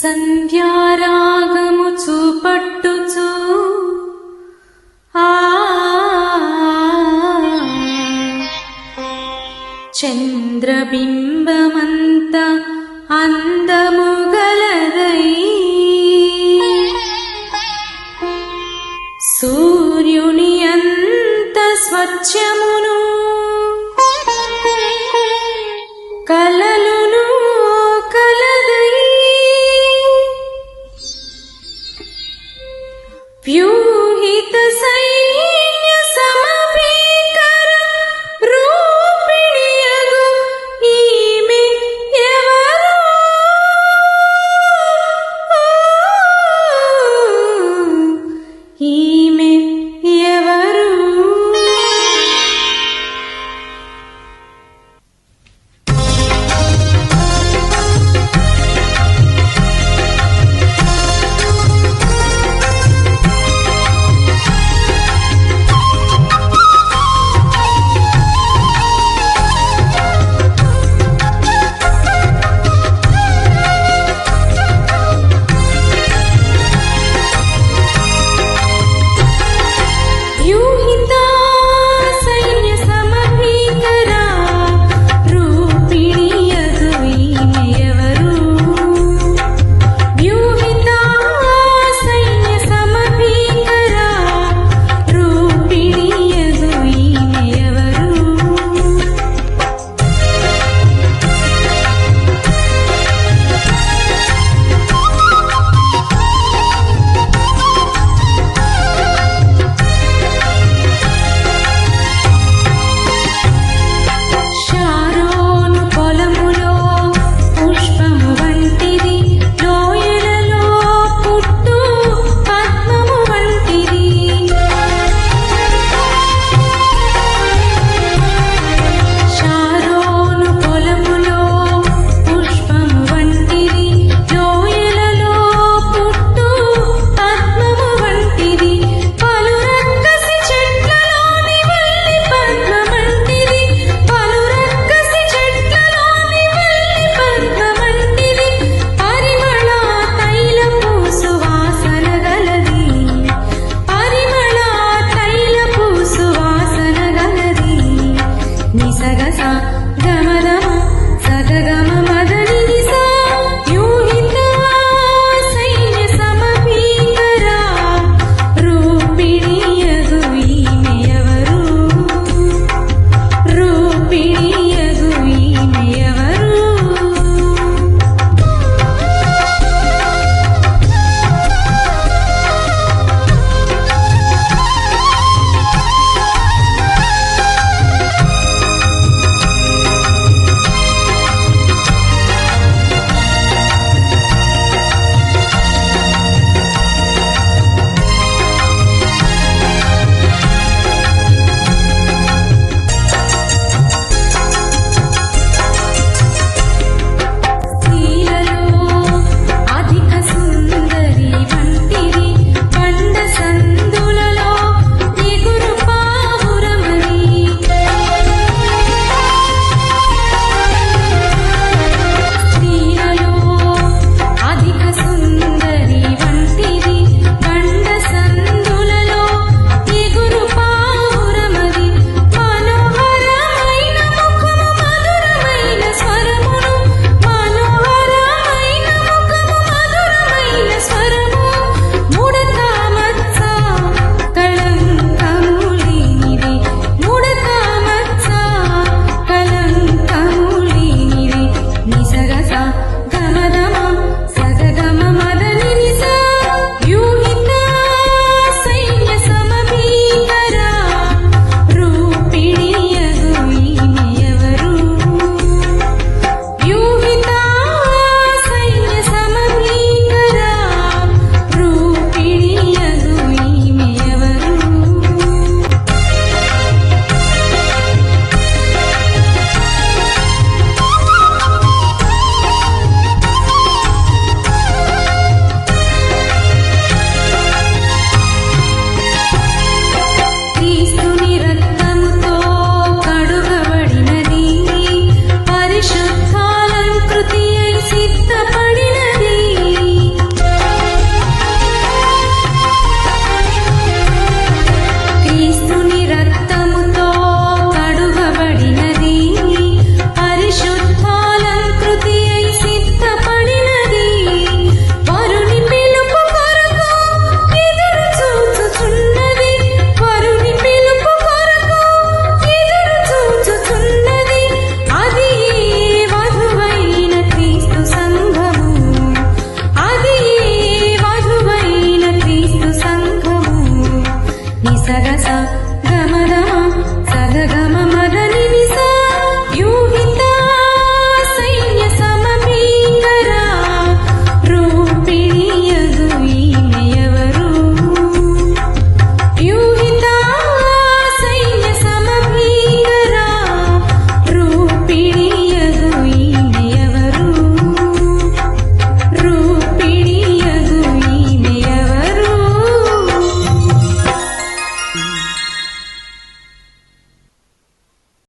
సంధ్యారాగము చూపట్టుచు చంద్రబింబమంత అందము గలదై సూర్యుని అంత స్వచ్ఛమును சகசா கமதமா சககமமா